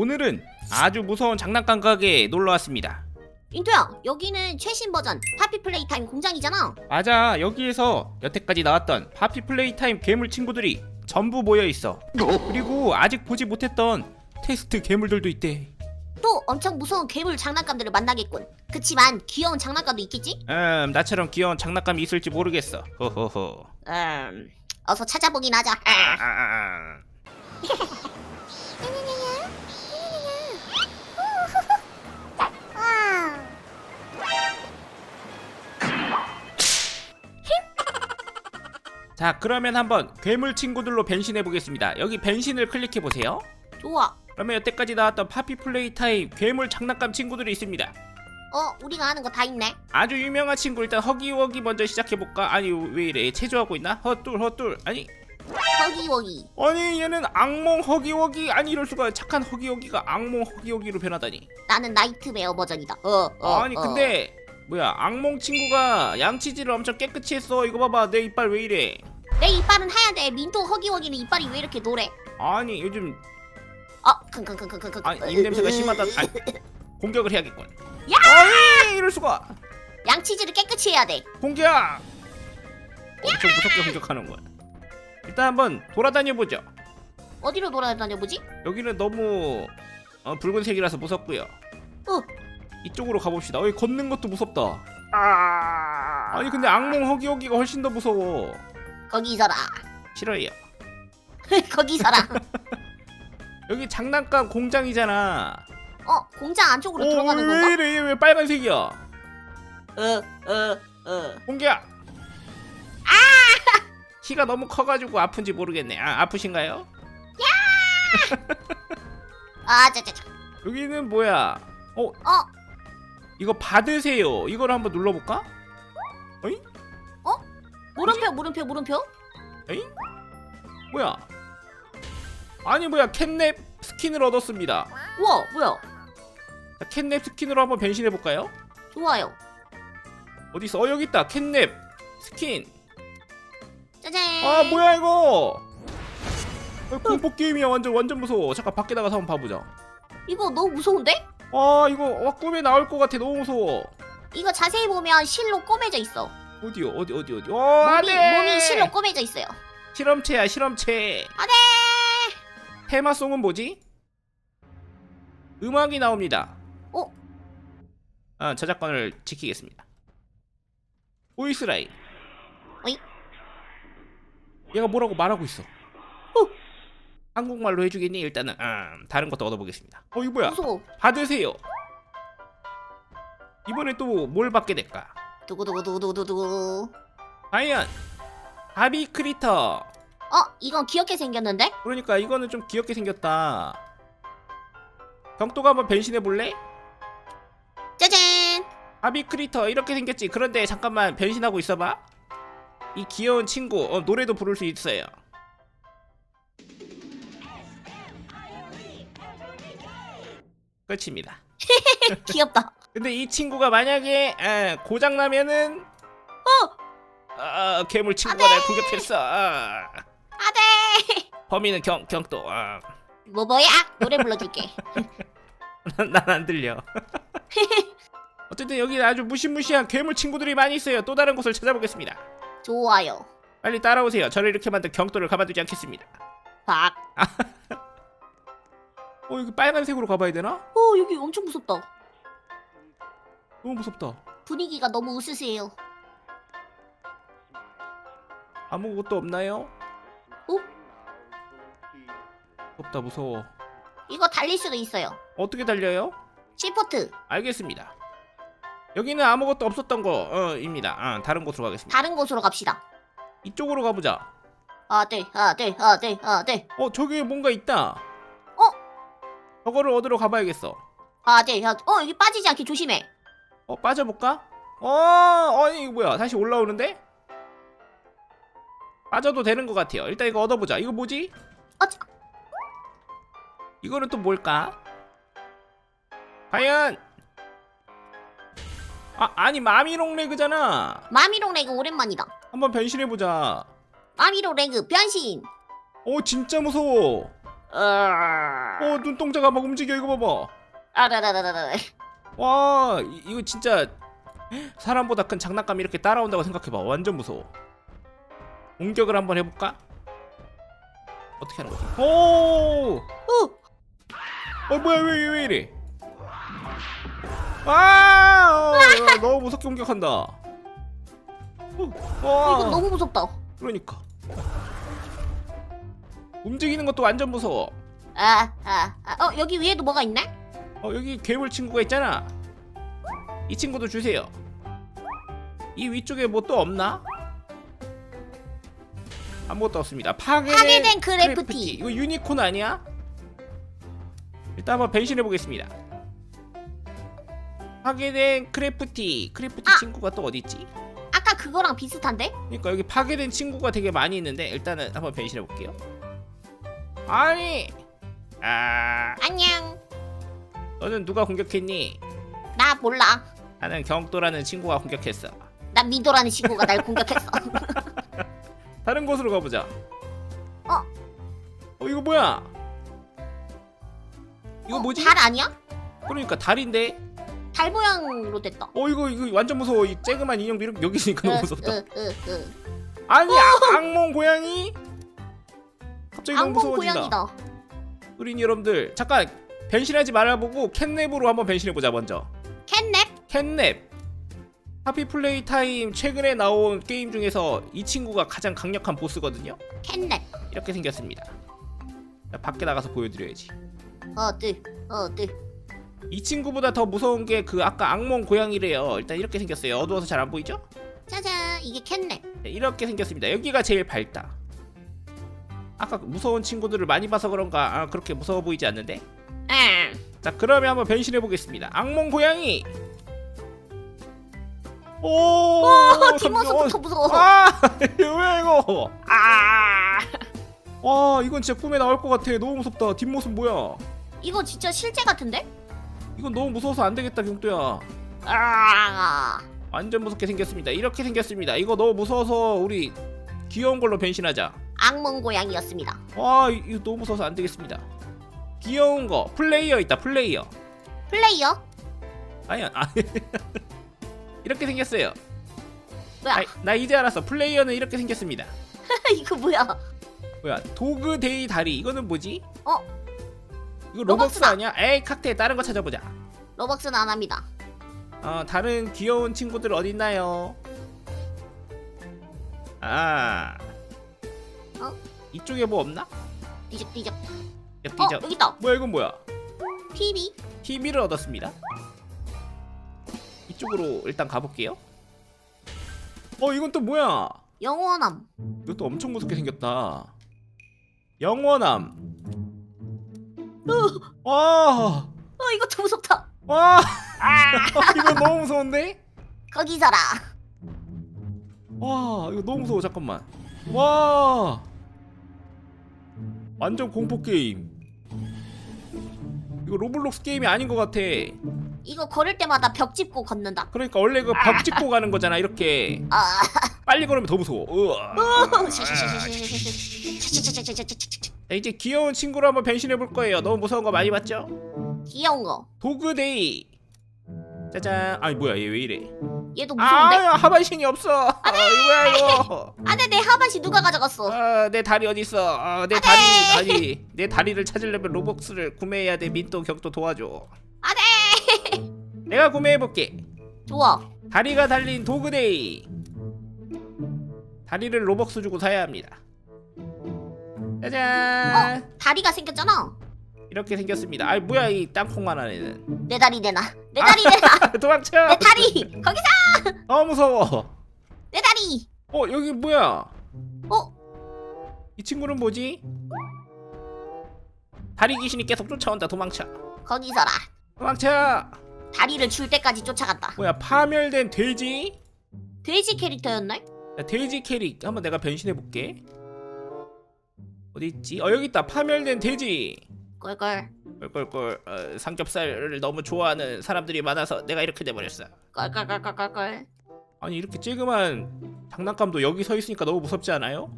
오늘은 아주 무서운 장난감 가게에 놀러 왔습니다. 인토야 여기는 최신 버전 파피 플레이 타임 공장이잖아 맞아, 여기에서 여태까지 나왔던 파피 플레이타임 괴물 친구들이 전부 모여 있어. 그리고 아직 보지 못했던 테스트 괴물들도 있대. 또 엄청 무서운 괴물 장난감들을 만나겠군 그치만 귀여운 장난감도 있겠지? 음, 나처럼 귀여운 장난감이 있을지 모르겠어. 호호호. 음 어서 찾아보긴 하자 아, 아, 아. 자, 그러면 한번 괴물 친구들로 변신해 보겠습니다. 여기 변신을 클릭해 보세요. 좋아 그러면 여태까지 나왔던 파피 플레이 타임 괴물 장난감 친구들이 있습니다. 어 우리가 아는 거 다 있네 아주 유명한 친구 일단 허기워기 먼저 시작해 볼까? 아니 왜 이래 체조하고 있나? 헛둘 헛둘 아니 허기워기 아니 얘는 악몽 허기워기 아니 이럴 수가 착한 허기워기가 악몽 허기워기로 변하다니 나는 나이트메어 버전이다 어, 어 아니 어. 근데 뭐야 악몽 친구가 양치질을 엄청 깨끗이 했어. 이거 봐봐 내 이빨 왜 이래? 내 이빨은 하얀데 민토 허기워기는 이빨이 왜 이렇게 노래? 아니 요즘 어 킁킁킁킁킁 아니 입냄새가 심하다. 아니 공격을 해야겠군. 야! 아니 이럴 수가. 양치질을 깨끗이 해야 돼. 공격! 엄청 무섭게 공격하는 거야. 일단 한번 돌아다녀 보죠. 어디로 돌아다녀 보지? 여기는 너무 어, 붉은색이라서 무섭고요. 어 이쪽으로 가봅시다. 여기 걷는 것도 무섭다. 아니 근데 악몽 허기허기가 훨씬 더 무서워. 거기 있어라 싫어요. 거기 있어라 여기 장난감 공장이잖아. 어 공장 안쪽으로 오, 들어가는 왜 건가? 이래? 얘왜 빨간색이야? 어어어 공기야. 아! 키가 너무 커가지고 아픈지 모르겠네. 아, 아프신가요? 아 짜짜짜 여기는 뭐야? 어, 어 이거 받으세요. 이걸 한번 눌러볼까? 물음표 물음표 물음표 에잉? 뭐야? 아니 뭐야 캣냅 스킨을 얻었습니다. 우와 뭐야 자, 캣냅 스킨으로 한번 변신해 볼까요? 좋아요 어디 있어? 어 여기 있다. 캣냅 스킨. 짜잔 아 뭐야 이거? 어, 공포 게임이야 완전 완전 무서워. 잠깐 밖에 나가서 한번 봐보자. 이거 너무 무서운데? 아 이거 와, 꿈에 나올 것 같아. 너무 무서워. 이거 자세히 보면 실로 꼬매져 있어 어디요? 어디 어디 어디? 어 몸이 안돼. 몸이 실로 꼬매져 있어요 실험체야 실험체. 안돼 테마송은 뭐지? 음악이 나옵니다. 어? 아 저작권을 지키겠습니다. 보이스라인. 어이? 얘가 뭐라고 말하고 있어. 한국말로 해주겠니? 일단은 음, 다른 것도 얻어보겠습니다. 어 이거 뭐야? 무서워 받으세요. 이번에 또 뭘 받게 될까? 두구두구두구두구두구 과연 바비 크리터. 어 이건 귀엽게 생겼는데? 그러니까 이거는 좀 귀엽게 생겼다. 병도가 한번 변신해 볼래? 짜잔 바비 크리터 이렇게 생겼지. 그런데 잠깐만 변신하고 있어봐. 이 귀여운 친구 어, 노래도 부를 수 있어요. 끝입니다. 귀엽다 근데 이 친구가 만약에 에, 고장 나면은 어 아, 괴물 친구가 날 공격했어. 아, 안돼 범인은 경 경도. 아, 뭐 뭐야 노래 불러줄게 난 안 들려. 어쨌든 여기 아주 무시무시한 괴물 친구들이 많이 있어요. 또 다른 곳을 찾아보겠습니다. 좋아요 빨리 따라오세요. 저를 이렇게 만든 경도를 가만두지 않겠습니다. 박 어 여기 빨간색으로 가봐야 되나? 어 여기 엄청 무섭다 너무 무섭다. 분위기가 너무 으스스해요 아무것도 없나요? 어? 무섭다 무서워. 이거 달릴 수도 있어요 어떻게 달려요? 시포트 알겠습니다. 여기는 아무것도 없었던 거입니다. 어, 다른 곳으로 가겠습니다. 다른 곳으로 갑시다 이쪽으로 가보자. 아들 아들 아들 아들 어 저기 뭔가 있다. 어? 저거를 얻으러 가봐야겠어. 아들 아들 어 여기 빠지지 않게 조심해 어 빠져볼까? 어 아니 이거 뭐야? 다시 올라오는데? 빠져도 되는 것 같아요. 일단 이거 얻어보자. 이거 뭐지? 어, 저- 이거는 또 뭘까? 과연 아 아니 마미롱 레그잖아. 마미롱 레그 오랜만이다 한번 변신해보자. 마미롱 레그 변신 오 진짜 무서워. 어. 어 눈동자가 막 움직여 이거 봐봐 아라라라라라. 와 이- 이거 진짜 사람보다 큰 장난감이 이렇게 따라온다고 생각해봐 완전 무서워 공격을 한번 해볼까? 어떻게 하는 거지? 오! 어. 어 뭐야 왜, 왜 이래 아 어, 야, 너무 무섭게 공격한다 어, 와 이거 너무 무섭다. 그러니까 움직이는 것도 완전 무서워 아, 아, 아. 어, 여기 위에도 뭐가 있네? 어 여기 괴물 친구가 있잖아 이 친구도 주세요 이 위쪽에 뭐 또 없나? 아무것도 없습니다 파괴된, 파괴된 그래프티. 이거 유니콘 아니야? 일단 한번 변신해 보겠습니다 파괴된 크래프티 크래프티 아! 친구가 또 어디 있지? 아까 그거랑 비슷한데? 그러니까 여기 파괴된 친구가 되게 많이 있는데 일단은 한번 변신해 볼게요 아니 아 안녕. 너는 누가 공격했니? 나 몰라. 나는 경도라는 친구가 공격했어. 나 미도라는 친구가 날 공격했어. 다른 곳으로 가보자. 어? 어 이거 뭐야? 이거 어, 뭐지? 달 아니야? 그러니까 달인데. 달 모양으로 됐다. 어 이거 이거 완전 무서워. 이 쬐그만 인형도 이렇게 여기 있으니까 너무 무섭다. 으, 으, 으. 아니 아, 악몽 고양이? 갑자기 너무 악몽 무서워진다. 고양이다. 우린 여러분들 잠깐 변신하지 말아보고 캣냅으로 한번 변신해 보자 먼저. 캣냅? 캣냅. 하피 플레이 타임 최근에 나온 게임 중에서 이 친구가 가장 강력한 보스거든요. 캣냅. 이렇게 생겼습니다. 자, 밖에 나가서 보여드려야지. 어뜨, 어뜨. 이 친구보다 더 무서운 게 그 아까 악몽 고양이래요. 일단 이렇게 생겼어요. 어두워서 잘 안 보이죠? 짜잔, 이게 캣냅. 네, 이렇게 생겼습니다. 여기가 제일 밝다. 아까 그 무서운 친구들을 많이 봐서 그런가 아, 그렇게 무서워 보이지 않는데? 아, 자 그러면 한번 변신해 보겠습니다. 악몽 고양이. 오, 어, 잠시만. 뒷모습부터 무서워. 아, 왜 이거? 아, 와 이건 진짜 꿈에 나올 것 같아. 너무 무섭다. 뒷모습 뭐야? 이거 진짜 실제 같은데? 이건 너무 무서워서 안 되겠다, 경도야. 아, 완전 무섭게 생겼습니다. 이렇게 생겼습니다. 이거 너무 무서워서 우리 귀여운 걸로 변신하자. 악몽 고양이였습니다. 와, 이- 이거 너무 무서워서 안 되겠습니다. 귀여운 거 플레이어 있다. 플레이어. 플레이어? 아니야. 아, 이렇게 생겼어요. 뭐야? 아, 나 이제 알았어. 플레이어는 이렇게 생겼습니다. 이거 뭐야? 뭐야? 도그 데이 다리. 이거는 뭐지? 어? 이거 로벅스 로벅스다. 아니야? 에이, 칵테일 다른 거 찾아보자. 로벅스는 안 합니다. 어, 다른 귀여운 친구들 어디 있나요? 아. 어? 이쪽에 뭐 없나? 뒤적 뒤적. 야, 어, 뒤져. 여기 있다. 뭐야 이건 뭐야? TV. TV를 얻었습니다. 이쪽으로 일단 가볼게요. 어 이건 또 뭐야? 영원함. 이것도 엄청 무섭게 생겼다. 영원함. 와, 어, 이것도 무섭다. 와, 아, 이거 너무 무서운데? 거기서라. 와, 이거 너무 무서워. 잠깐만. 와, 완전 공포 게임. 이거 로블록스 게임이 아닌 것 같아. 이거 걸을 때마다 벽 짚고 걷는다. 그러니까 원래 그벽 짚고 가는 거잖아. 이렇게 아, 빨리 걸으면 더 무서워. 우와. 자, 이제 귀여운 친구로 한번 변신해 볼 거예요. 너무 무서운 거 많이 봤죠? 귀여운 거. 도그데이. 짜잔. 아니 뭐야 얘 왜 이래? 얘도 무서운데? 아 하반신이 없어. 아, 이거야 이거. 안돼 내 하반신 누가 가져갔어? 아, 내 다리 어디 있어? 아, 내 다리 다리 내 다리를 찾으려면 로벅스를 구매해야 돼. 민또 격도 도와줘. 안돼. 내가 구매해 볼게. 좋아. 다리가 달린 도그데이. 다리를 로벅스 주고 사야 합니다. 짜잔. 다리가 생겼잖아. 이렇게 생겼습니다. 아, 뭐야 이 땅콩만한 애는. 내 다리 내놔. 내 다리 내놔. 도망쳐. 내 다리. 거기서 어 무서워. 내 다리. 어 여기 뭐야? 어? 이 친구는 뭐지? 다리 귀신이 계속 쫓아온다. 도망쳐. 거기서라. 도망쳐. 다리를 줄 때까지 쫓아간다. 뭐야 파멸된 돼지? 돼지 캐릭터였네? 야, 돼지 캐릭 한번 내가 변신해 볼게. 어디 있지? 어 여기 있다. 파멸된 돼지. 꿀꿀. 꿀꿀꿀 어, 삼겹살을 너무 좋아하는 사람들이 많아서 내가 이렇게 돼버렸어. 꿀꿀꿀꿀꿀. 아니 이렇게 쬐그만 장난감도 여기 서 있으니까 너무 무섭지 않아요?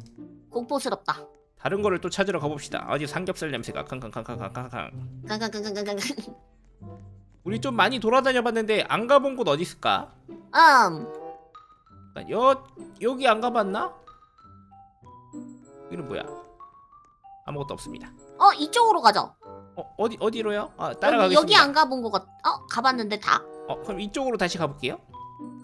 공포스럽다. 다른 거를 또 찾으러 가봅시다 아직 삼겹살 냄새가 캉캉캉캉캉캉 깡깡깡깡깡깡. 우리 좀 많이 돌아다녀 봤는데 안 가본 곳 어디 있을까? 음. 여 여기 안 가봤나? 여기는 뭐야? 아무것도 없습니다. 어 이쪽으로 가자. 어 어디 어디로요? 아 따라가겠습니다. 여기 안 가본 것 같. 어 가봤는데 다. 어 그럼 이쪽으로 다시 가볼게요.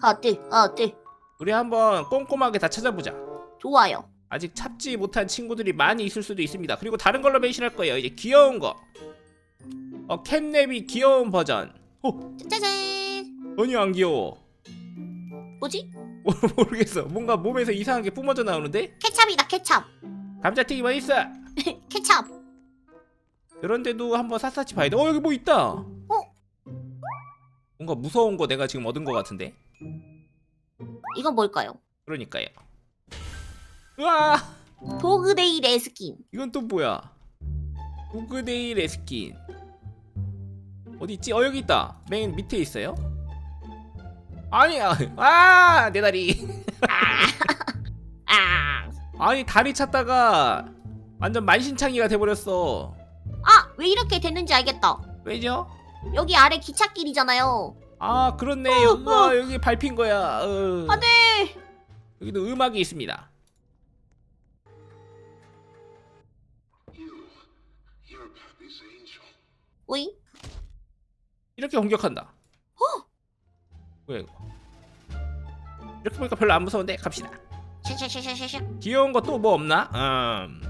어때? 어때? 우리 한번 꼼꼼하게 다 찾아보자. 좋아요. 아직 찾지 못한 친구들이 많이 있을 수도 있습니다. 그리고 다른 걸로 변신할 거예요. 이제 귀여운 거. 어 캣냅이 귀여운 버전. 어 짜잔. 전혀 안 귀여워. 뭐지? 모르겠어. 뭔가 몸에서 이상한 게 뿜어져 나오는데? 케찹이다 케찹. 감자튀김 어디 있어? 케찹. 그런데도 한번 샅샅이 봐야 돼. 어 여기 뭐 있다. 어? 뭔가 무서운 거 내가 지금 얻은 거 같은데. 이건 뭘까요? 그러니까요. 우와 도그데이 레스킨. 이건 또 뭐야? 우그데이 레스킨. 어디 있지? 어 여기 있다. 맨 밑에 있어요. 아니야. 아내 다리. 아. 아니 다리 찾다가 완전 만신창이가 돼버렸어. 아, 왜 이렇게 됐는지 알겠다. 왜죠? 여기 아래 기찻길이잖아요. 아 그렇네. 여기, 아, 여기 밟힌 거야. 어. 안 돼. 여기도 음악이 있습니다. 오이? 이렇게 공격한다. 뭐야 이거? 이렇게 보니까 별로 안 무서운데 갑시다. 샤샤샤샤샤. 귀여운 거 또 뭐 없나? 음.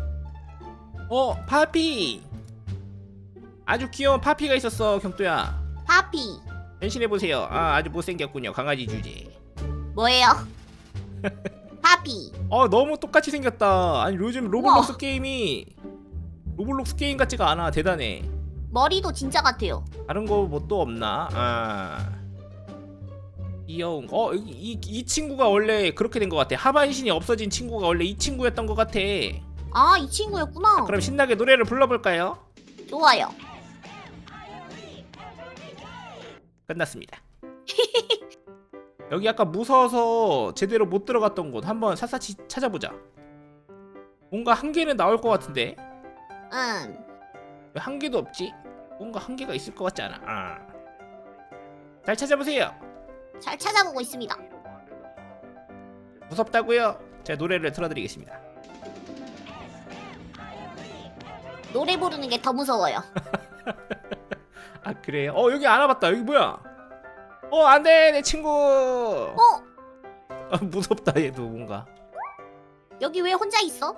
어 파피. 아주 귀여운 파피가 있었어 경도야. 파피. 변신해 보세요. 아 아주 못생겼군요 강아지 주제. 뭐예요? 파피. 어 너무 똑같이 생겼다. 아니 요즘 로블록스 우와. 게임이 로블록스 게임 같지가 않아 대단해. 머리도 진짜 같아요. 다른 거 뭐 또 없나? 아 귀여운 거. 어 이, 이 친구가 원래 그렇게 된 것 같아. 하반신이 없어진 친구가 원래 이 친구였던 것 같아. 아, 이 친구였구나. 그럼 신나게 노래를 불러볼까요? 좋아요. 끝났습니다. 여기 아까 무서워서 제대로 못 들어갔던 곳 한번 샅샅이 찾아보자. 뭔가 한 개는 나올 것 같은데 응. 왜 한 개도 없지? 뭔가 한 개가 있을 것 같지 않아? 아. 잘 찾아보세요. 잘 찾아보고 있습니다. 무섭다고요? 제가 노래를 틀어드리겠습니다. 노래 부르는 게 더 무서워요. 아 그래요? 어 여기 알아봤다. 여기 뭐야? 어 안돼 내 친구. 어? 아, 무섭다 얘도 뭔가. 여기 왜 혼자 있어?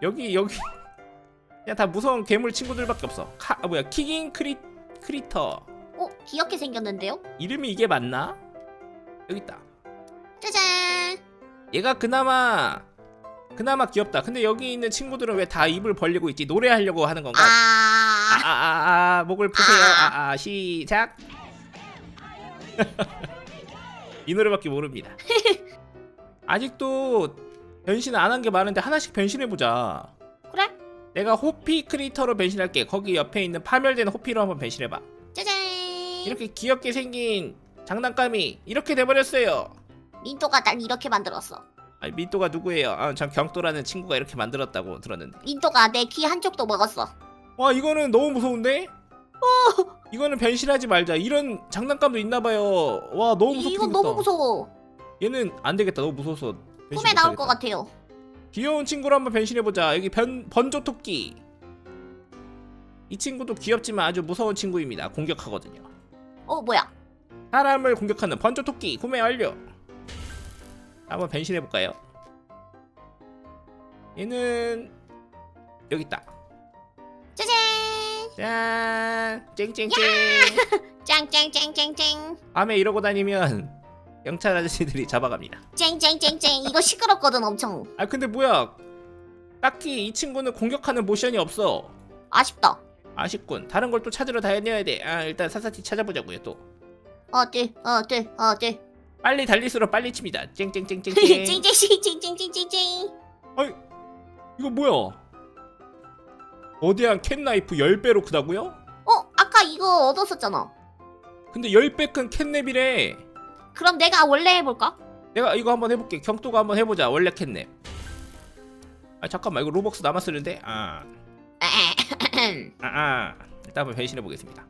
여기 여기 그냥 다 무서운 괴물 친구들밖에 없어. 카, 아 뭐야 킥인 크리 크리터 어? 귀엽게 생겼는데요? 이름이 이게 맞나? 여기 있다. 짜잔. 얘가 그나마 그나마 귀엽다. 근데 여기 있는 친구들은 왜 다 입을 벌리고 있지? 노래하려고 하는 건가? 아. 아아아 아, 목을 푸세요. 아 아 시작. 이 노래밖에 모릅니다. 아직도 변신 안 한 게 많은데 하나씩 변신해 보자. 그래? 내가 호피 크리터로 변신할게. 거기 옆에 있는 파멸된 호피로 한번 변신해 봐. 짜잔. 이렇게 귀엽게 생긴 장난감이 이렇게 돼 버렸어요. 민토가 날 이렇게 만들었어. 아니 민또가 누구예요? 아, 전 경도라는 친구가 이렇게 만들었다고 들었는데. 민토가 내 귀 한쪽도 먹었어. 와 이거는 너무 무서운데? 어! 이거는 변신하지 말자. 이런 장난감도 있나 봐요. 와 너무 이건 생겼다. 너무 무서워. 얘는 안 되겠다. 너무 무서워서. 변신 꿈에 나올 못하겠다. 것 같아요. 귀여운 친구로 한번 변신해 보자. 여기 변 번조 토끼. 이 친구도 귀엽지만 아주 무서운 친구입니다. 공격하거든요. 어 뭐야? 사람을 공격하는 번조 토끼 구매 완료. 한번 변신해 볼까요? 얘는 여기 있다. 짜잔. 짠, 쨍쨍쨍. 짱짱짱짱짱. 밤에 이러고 다니면 경찰 아저씨들이 잡아갑니다. 짱짱짱짱. 이거 시끄럽거든 엄청. 아 근데 뭐야? 딱히 이 친구는 공격하는 모션이 없어. 아쉽다. 아쉽군. 다른 걸 또 찾으러 다녀야 돼. 아 일단 사사티 찾아보자고요 또. 어때? 어때? 어때? 빨리 달릴수록 빨리 칩니다. 쨍쨍쨍쨍 쨍. 찡찡씨 찡찡찡찡찡. 어이 이거 뭐야? 거대한 캣나이프 10배로 크다고요? 어 아까 이거 얻었었잖아. 근데 10배 큰 캣냅이래. 그럼 내가 원래 해볼까? 내가 이거 한번 해볼게. 경도가 한번 해보자. 원래 캣냅. 아 잠깐만 이거 로벅스 남았었는데 아, 아, 아. 일단 한번 변신해 보겠습니다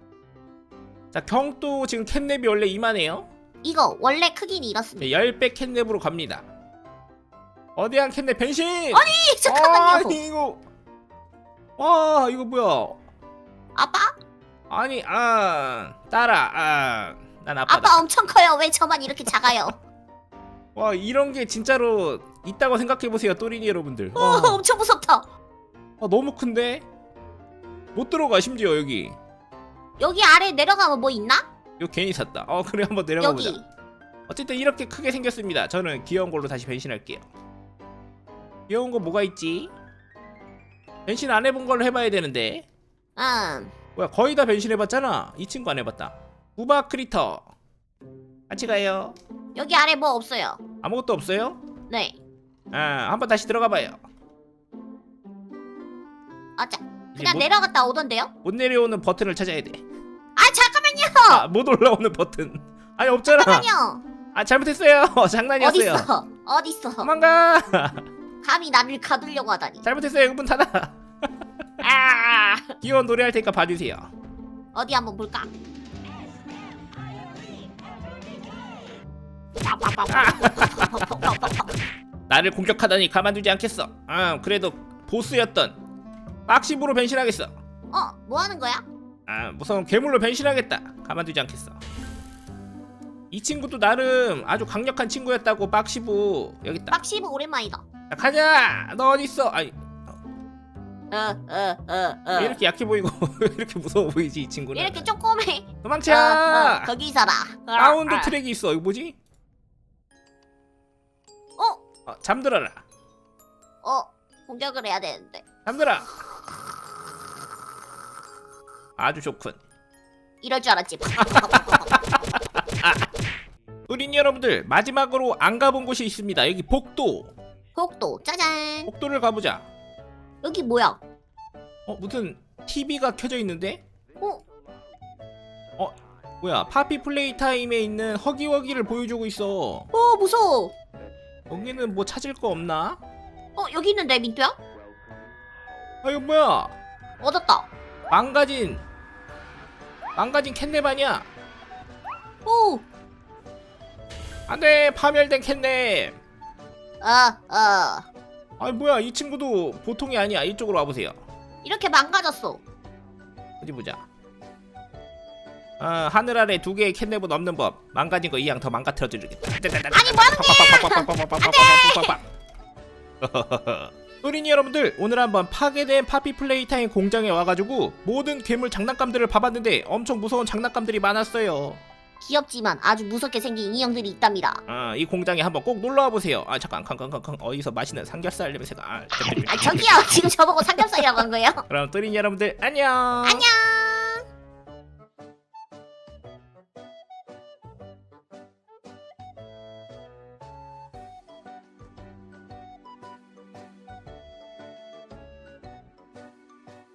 자 경도 지금 캣냅이 원래 이만해요 이거 원래 크기는 이렇습니다. 10배 캣냅으로 갑니다 어디한 캣냅 변신 아니 잠깐만요. 아니 이거 와 이거 뭐야 아빠? 아니 아 따라 아난 아빠다 아빠 엄청 커요. 왜 저만 이렇게 작아요? 와 이런 게 진짜로 있다고 생각해 보세요 또리니 여러분들 어, 와, 엄청 무섭다. 아, 너무 큰데 못 들어가 심지어 여기 여기 아래 내려가면 뭐 있나? 이거 괜히 샀다 어 그래 한번 내려가 보자 여기. 어쨌든 이렇게 크게 생겼습니다 저는 귀여운 걸로 다시 변신할게요 귀여운 거 뭐가 있지 변신 안 해본 걸로 해봐야 되는데 음. 뭐야 거의 다 변신해봤잖아 이 친구 안 해봤다 우바 크리터 같이 가요 여기 아래 뭐 없어요. 아무것도 없어요? 네. 아 한번 다시 들어가봐요 아자. 그냥 못, 내려갔다 오던데요? 못 내려오는 버튼을 찾아야 돼아 잠깐만요. 아, 못 올라오는 버튼. 아니 없잖아. 잠깐만요. 아 잘못했어요. 장난이었어요. 어딨어? 어딨어? 도망가. 감히 나를 가두려고 하다니. 잘못했어요. 문 닫아. 아. 귀여운 노래 할 테니까 봐주세요. 어디 한번 볼까? 나를 공격하다니 가만두지 않겠어. 아 그래도 보스였던 빡십으로 변신하겠어. 어, 뭐 하는 거야? 아 무서운 괴물로 변신하겠다. 가만두지 않겠어. 이 친구도 나름 아주 강력한 친구였다고 빡시부 여기 있다. 빡시브 오랜만이다. 자, 가자. 너 어디 있어? 아니. 왜 이렇게 약해 보이고 왜 이렇게 무서워 보이지 이 친구는? 이렇게 조그매. 도망쳐. 어, 어, 거기 있어라. 사운드 아, 트랙이 있어. 이거 뭐지? 어, 어, 잠들어라. 어, 공격을 해야 되는데. 잠들어. 아주 좋군. 이럴 줄 알았지. 우린 여러분들 마지막으로 안 가본 곳이 있습니다. 여기 복도. 복도 짜잔. 복도를 가보자. 여기 뭐야? 어 무슨 TV가 켜져 있는데? 어, 뭐야 파피 플레이 타임에 있는 허기허기를 보여주고 있어. 어 무서워. 여기는 뭐 찾을 거 없나? 어, 여기 있는데 민트야? 아 이거 뭐야? 얻었다. 망가진 망가진 아니야? 오, 안돼 파멸된 캣냅. 어, 어. 아니 뭐야 이 친구도 보통이 아니야. 이쪽으로 와보세요. 이렇게 망가졌어. 어디 보자. 아 하늘 아래 두 개의 캣냅은 없는 법. 망가진 거 이양 더 망가뜨려 주겠다. 아니, 뭐 하는 소리니 여러분들 오늘 한번 파괴된 파피 플레이 타임 공장에 와가지고 모든 괴물 장난감들을 봐봤는데 엄청 무서운 장난감들이 많았어요 귀엽지만 아주 무섭게 생긴 인형들이 있답니다. 아, 이 공장에 한번 꼭 놀러 와 보세요. 아, 잠깐, 캉캉캉캉 어디서 맛있는 삼겹살 냄새가. 아, 아 저기요 지금 저보고 삼겹살이라고 한 거예요? 그럼 또린 여러분들 안녕. 안녕.